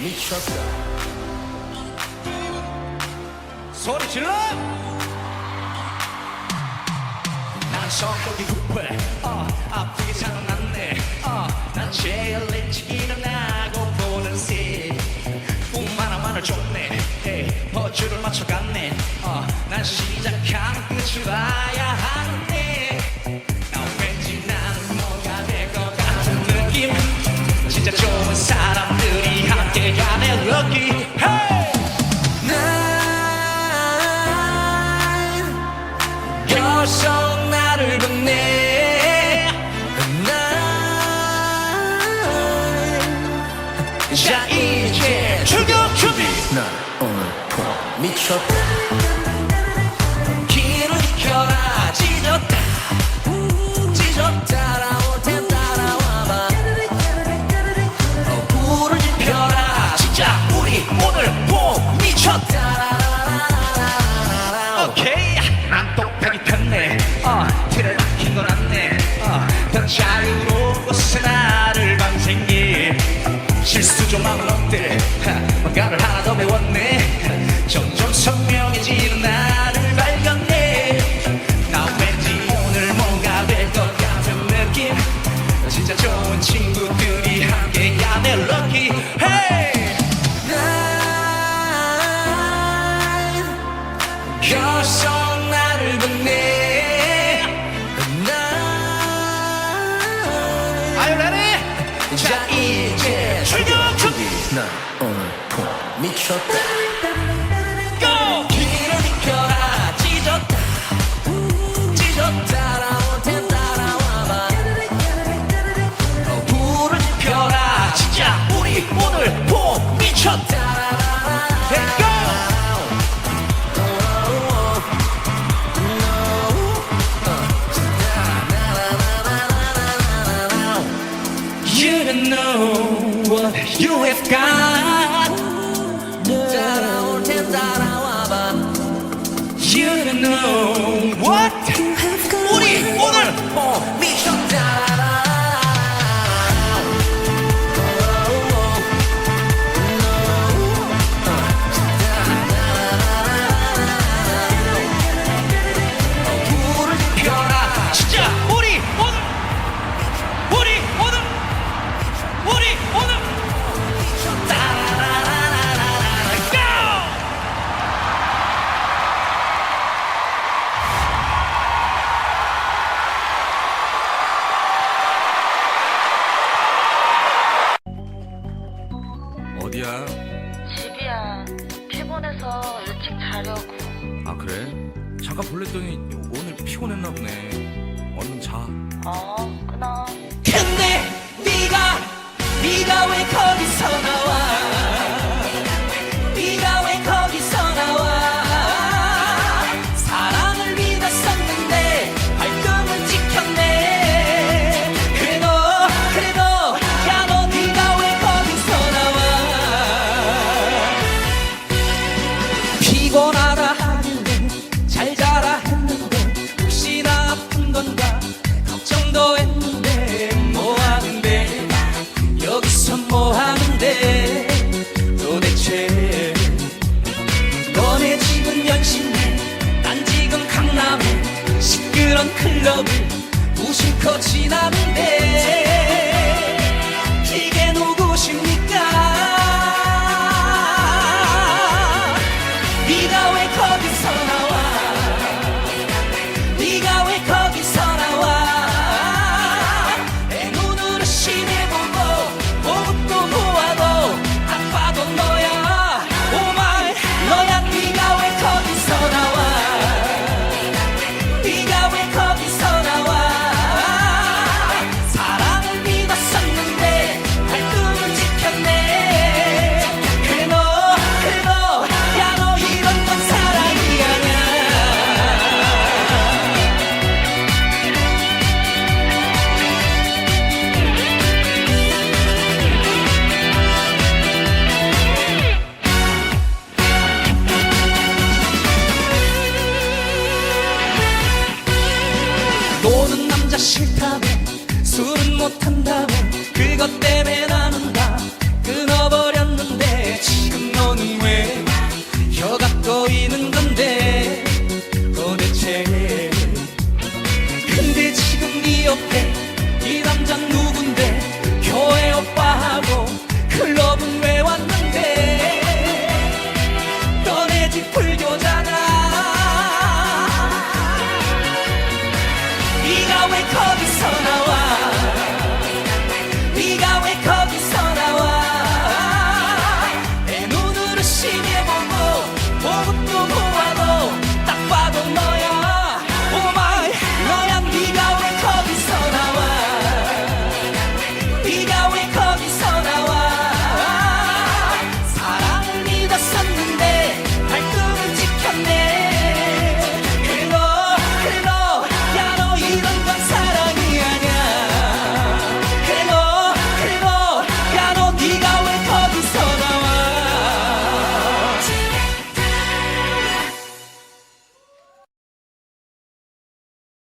미쳤다 소리 질러! 난 성격이 급해 어, 아프게 살아났네. 어, 난 제일 일찍 일어나고 보는 새뿐 하나만을 줬네. hey, 버즈를 맞춰갔네. 어, 난 시작한 끝을 봐야 하는데. 나 왠지 나는 뭐가 될 것 같은 느낌. 진짜 좋은 사람들이 함께 가네 hey! 미쳤다 길을 지켜라 찢었다. 찢었다 못해 따라와봐. 어, 불을 지펴라 진짜 우리 오늘 봄 미쳤다. 오케이. 난 똑딱이 폈네. 어, 틀을 막힌 건 않네. 어, 더 자유로운 곳에 나를 방생해. 실수 좀 하면 어때? 하, 뭔가를 하나 더 배웠네 자 이제 출격! 준비 나 오늘 폼 미쳤다 오늘 봄 Let's go! You don't know what you have got 따라올 테 따라와봐 You don't know what 잠깐 볼랬더니 오늘 피곤했나 보네. 얼른 자. 어, 끊어. 근데 네가 네가 왜 거기서 50커 지나는데 술은 못한다며 그것 때문에 나는 다 끊어버렸는데 지금 너는 왜 혀가 꼬이는 건데 도대체? 근데 지금 네 옆에